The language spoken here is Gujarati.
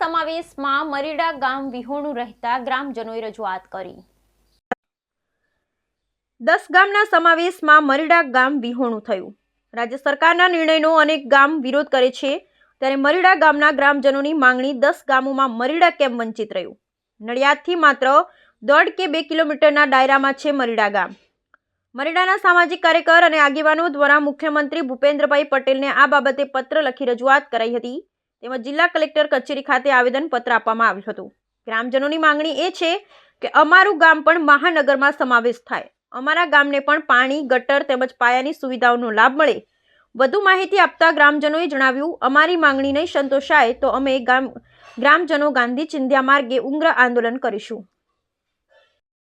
સમાવેશમાં મરીડા ગામ વિહોણું રહેતા ગ્રામજનોએ રજૂઆત કરી. દસ ગામના સમાવેશમાં મરીડા ગામ વિહોણું થયું. રાજ્ય સરકારના નિર્ણયનો અનેક ગામ વિરોધ કરે છે. ત્યારે મરીડા ગામના ગ્રામજનોની માંગણી દસ ગામોમાં મરીડા કેમ વંચિત રહ્યું? નડિયાદથી માત્ર દોઢ કે બે કિલોમીટરના દાયરામાં છે મરીડા ગામ. મરીડાના સામાજિક કાર્યકર અને આગેવાનો દ્વારા મુખ્યમંત્રી ભૂપેન્દ્રભાઈ પટેલને આ બાબતે પત્ર લખી રજૂઆત કરાઈ હતી. તેમજ જિલ્લા કલેક્ટર કચેરી ખાતે આવેદનપત્ર આપવામાં આવ્યું હતું. ગ્રામજનોની માંગણી એ છે કે અમારું ગામ પણ મહાનગરમાં સમાવેશ થાય. અમારા ગામને પણ પાણી, ગટર તેમજ પાયાની સુવિધાઓનો લાભ મળે. વધુ માહિતી આપતા ગ્રામજનોએ જણાવ્યું, અમારી માંગણી નહીં સંતોષાય તો અમે ગામ, ગ્રામજનો ગાંધી ચિંધ્યા માર્ગે ઉગ્ર આંદોલન કરીશું.